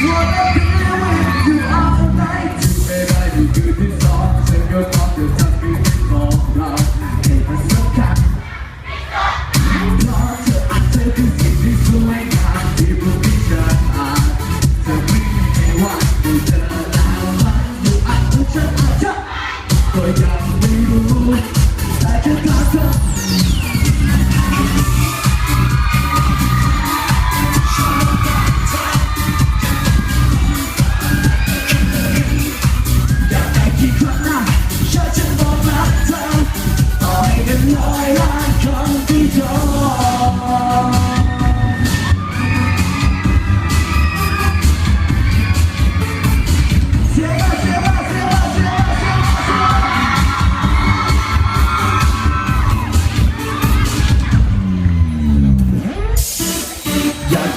I just got some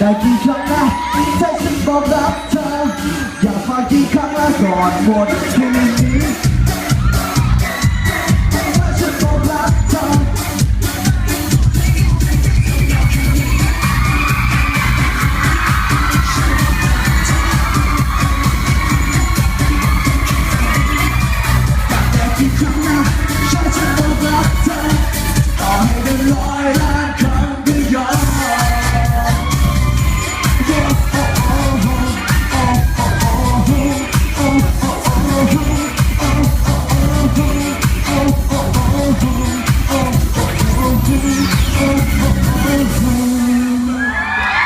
แต่กี่ครั้งนะใจฉันบอกรับเธอ อยากฟังกี่ครั้งละก่อนหมดคืน